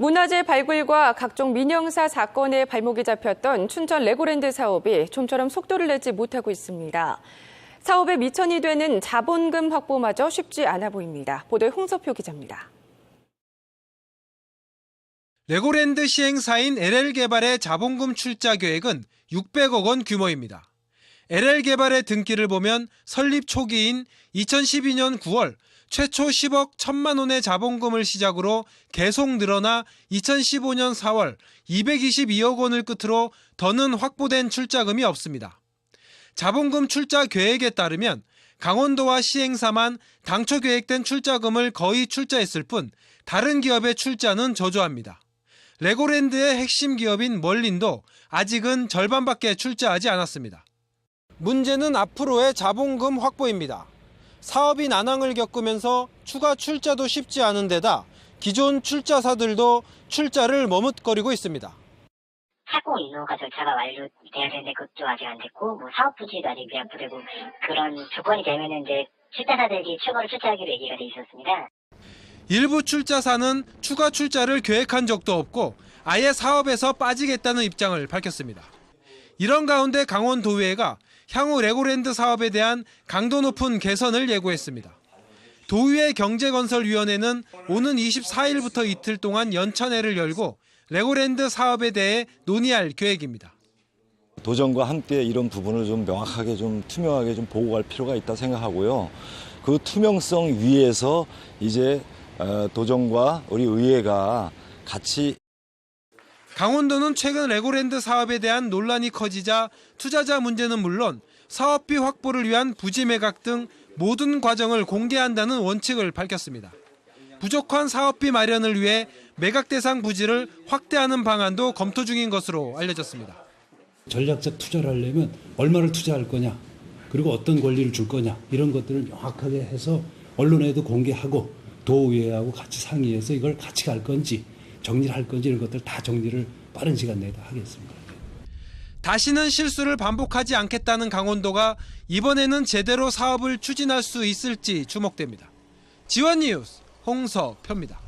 문화재 발굴과 각종 민영사 사건에 발목이 잡혔던 춘천 레고랜드 사업이 좀처럼 속도를 내지 못하고 있습니다. 사업의 미천이 되는 자본금 확보마저 쉽지 않아 보입니다. 보도에 홍서표 기자입니다. 레고랜드 시행사인 LL개발의 자본금 출자 계획은 600억 원 규모입니다. LL개발의 등기를 보면 설립 초기인 2012년 9월 최초 10억 1천만 원의 자본금을 시작으로 계속 늘어나 2015년 4월 222억 원을 끝으로 더는 확보된 출자금이 없습니다. 자본금 출자 계획에 따르면 강원도와 시행사만 당초 계획된 출자금을 거의 출자했을 뿐 다른 기업의 출자는 저조합니다. 레고랜드의 핵심 기업인 멀린도 아직은 절반밖에 출자하지 않았습니다. 문제는 앞으로의 자본금 확보입니다. 사업이 난항을 겪으면서 추가 출자도 쉽지 않은 데다 기존 출자사들도 출자를 머뭇거리고 있습니다. 착공 인허가 절차가 완료돼야 되는데 그것도 아직 안 됐고 뭐 사업 부지도 아직 미합부되고 그런 조건이 되면은 이제 출자사들이 추가로 출자하기로 얘기가 돼 있었습니다. 일부 출자사는 추가 출자를 계획한 적도 없고 아예 사업에서 빠지겠다는 입장을 밝혔습니다. 이런 가운데 강원도의회가 향후 레고랜드 사업에 대한 강도 높은 개선을 예고했습니다. 도의회 경제건설위원회는 오는 24일부터 이틀 동안 연찬회를 열고 레고랜드 사업에 대해 논의할 계획입니다. 도정과 함께 이런 부분을 좀 명확하게 좀 투명하게 좀 보고 갈 필요가 있다 생각하고요. 그 투명성 위에서 이제 어, 도정과 우리 의회가 같이 강원도는 최근 레고랜드 사업에 대한 논란이 커지자 투자자 문제는 물론 사업비 확보를 위한 부지 매각 등 모든 과정을 공개한다는 원칙을 밝혔습니다. 부족한 사업비 마련을 위해 매각 대상 부지를 확대하는 방안도 검토 중인 것으로 알려졌습니다. 전략적 투자를 하려면 얼마를 투자할 거냐, 그리고 어떤 권리를 줄 거냐, 이런 것들을 명확하게 해서 언론에도 공개하고 도의회하고 같이 상의해서 이걸 같이 갈 건지 정리를 할 건지 이런 것들 다 정리를 빠른 시간 내에 다 하겠습니다. 다시는 실수를 반복하지 않겠다는 강원도가 이번에는 제대로 사업을 추진할 수 있을지 주목됩니다. 지원 뉴스 홍서표입니다.